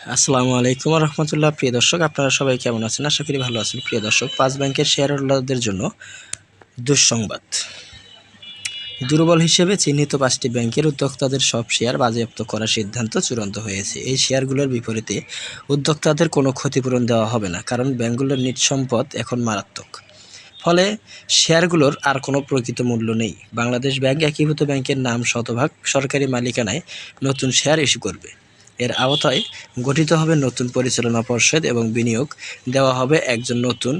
আসসালামু আলাইকুম রহমতুল্লাহ। প্রিয় দর্শক, আপনারা সবাই কেমন আছেন? আশা করি ভালো আছেন। প্রিয় দর্শক, পাঁচ ব্যাংকের শেয়ার হোল্ডারদের জন্য দুঃসংবাদ। দুর্বল হিসেবে চিহ্নিত পাঁচটি ব্যাংকের উদ্যোক্তাদের সব শেয়ার বাজেয়াপ্ত করার সিদ্ধান্ত চূড়ান্ত হয়েছে। এই শেয়ারগুলোর বিপরীতে উদ্যোক্তাদের কোনো ক্ষতিপূরণ দেওয়া হবে না, কারণ ব্যাংকগুলোর নিট সম্পদ এখন মারাত্মক। ফলে শেয়ারগুলোর আর কোনো প্রকৃত মূল্য নেই। বাংলাদেশ ব্যাংক একীভূত ব্যাংকের নাম শতভাগ সরকারি মালিকানায় নতুন শেয়ার ইস্যু করবে। এর আওতায় গঠিত হবে নতুন পরিচালনা পর্ষদ এবং বিনিয়োগ দেওয়া হবে একজন নতুন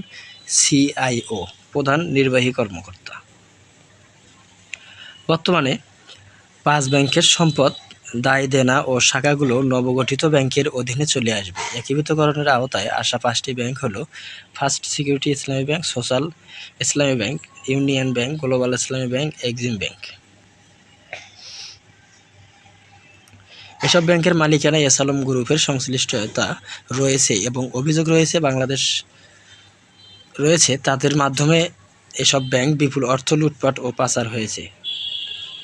সিআইও, প্রধান নির্বাহী কর্মকর্তা। বর্তমানে পাঁচ ব্যাংকের সম্পদ, দায় দেনা ও শাখাগুলো নবগঠিত ব্যাংকের অধীনে চলে আসবে। একীভূতকরণের আওতায় আসা পাঁচটি ব্যাংক হলো first security Islami bank, social Islami bank, union bank, global Islami bank, Exim bank. এসব ব্যাংকের মালিকানায় এসালম গ্রুপের সংশ্লিষ্টতা রয়েছে এবং অভিযোগ রয়েছে বাংলাদেশ রয়েছে, তাদের মাধ্যমে এসব ব্যাংক বিপুল অর্থ লুটপাট ও পাচার হয়েছে।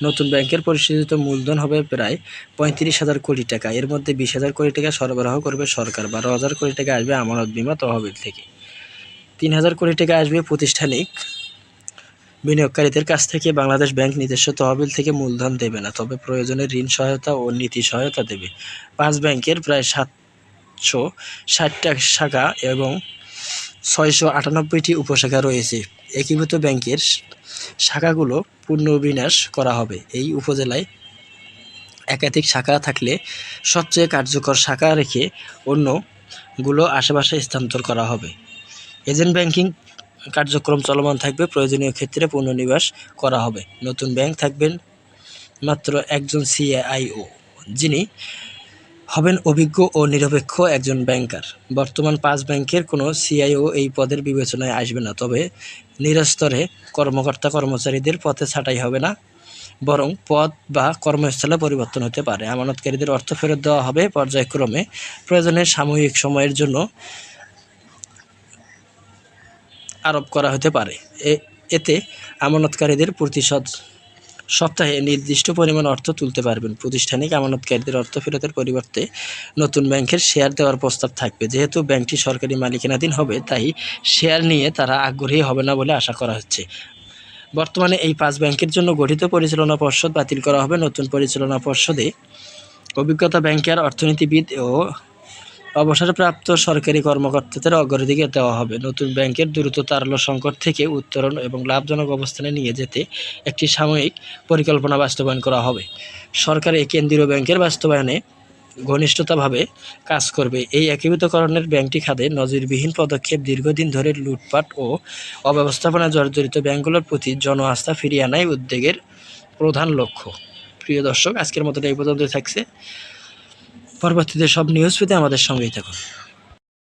নতুন ব্যাংকের পরিশোধিত মূলধন হবে প্রায় পঁয়ত্রিশ হাজার কোটি টাকা। এর মধ্যে বিশ হাজার কোটি টাকা সরবরাহ করবে সরকার, বারো হাজার কোটি টাকা আসবে আমানত বিমা তহবিল থেকে। তিন হাজার কোটি টাকা আসবে প্রাতিষ্ঠানিক বিনিয়োগকারীদের কাছ থেকে বাংলাদেশ ব্যাংক নিজস্ব তহবিল থেকে মূলধন দেবে না, তবে প্রয়োজনে ঋণ সহায়তা ও নীতি সহায়তা দেবে। পাঁচ ব্যাংকের প্রায় সাতশো ষাটটা শাখা এবং ছয়শো আটানব্বইটি উপশাখা রয়েছে। একীভূত ব্যাংকের শাখাগুলো পুনর্বিন্যাস করা হবে। এই উপজেলায় একাধিক শাখা থাকলে সবচেয়ে কার্যকর শাখা রেখে অন্যগুলো আশেপাশে স্থানান্তর করা হবে। এজেন্ট ব্যাংকিং কার্যক্রম চলমান থাকবে, প্রয়োজনীয় ক্ষেত্রে পুনর্নিবাস করা হবে। নতুন ব্যাংক থাকবেন মাত্র একজন সিআইও যিনি হবেন অভিজ্ঞ ও নিরপেক্ষ একজন ব্যাংকার। বর্তমান পাঁচ ব্যাংকের কোনো সিআইও এই পদের বিবেচনায় আসবে না, তবে নিরস্তরে কর্মকর্তা কর্মচারীদের পথে ছাঁটাই হবে না, বরং পদ বা কর্মস্থলে পরিবর্তন হতে পারে। আমানতকারীদের অর্থ ফেরত দেওয়া হবে পর্যায়ক্রমে। প্রয়োজনে সাময়িক সময়ের জন্য আরোপ করা হতে পারে। এতে আমানতকারীদের প্রতিশোধ সপ্তাহে নির্দিষ্ট পরিমাণ অর্থ তুলতে পারবেন। প্রতিষ্ঠানিক আমানতকারীদের অর্থ ফেরতের পরিবর্তে নতুন ব্যাংকের শেয়ার দেওয়ার প্রস্তাব থাকবে। যেহেতু ব্যাংকটি সরকারি মালিকানাধীন হবে, তাই শেয়ার নিয়ে তারা আগ্রহী হবে না বলে আশা করা হচ্ছে। বর্তমানে এই পাঁচ ব্যাংকের জন্য গঠিত পরিচালনা পর্ষদ বাতিল করা হবে। নতুন পরিচালনা পর্ষদে অভিজ্ঞতা ব্যাংকের অর্থনীতিবিদ ও অবসরপ্রাপ্ত সরকারি কর্মকর্তাদের অগ্রাধিকার দেওয়া হবে। নতুন ব্যাংকের দ্রুত তারল্য সংকট থেকে উত্তরণ এবং লাভজনক অবস্থানে নিয়ে যেতে একটি সাময়িক পরিকল্পনা বাস্তবায়ন করা হবে। সরকার এই কেন্দ্রীয় ব্যাংকের বাস্তবায়নে ঘনিষ্ঠতাভাবে কাজ করবে। এই একীভূতকরণের ব্যাংকটি খাতে নজিরবিহীন পদক্ষেপ দীর্ঘদিন ধরে লুটপাট ও অব্যবস্থাপনা জর্জরিত ব্যাংকগুলোর প্রতি জন আস্থা ফিরিয়ে আনাই উদ্যোগের প্রধান লক্ষ্য। প্রিয় দর্শক, আজকের মতো এই পর্যন্ত থাকছে। পরবর্তীতে সব নিউজ পেতে আমাদের সঙ্গেই থাকুন।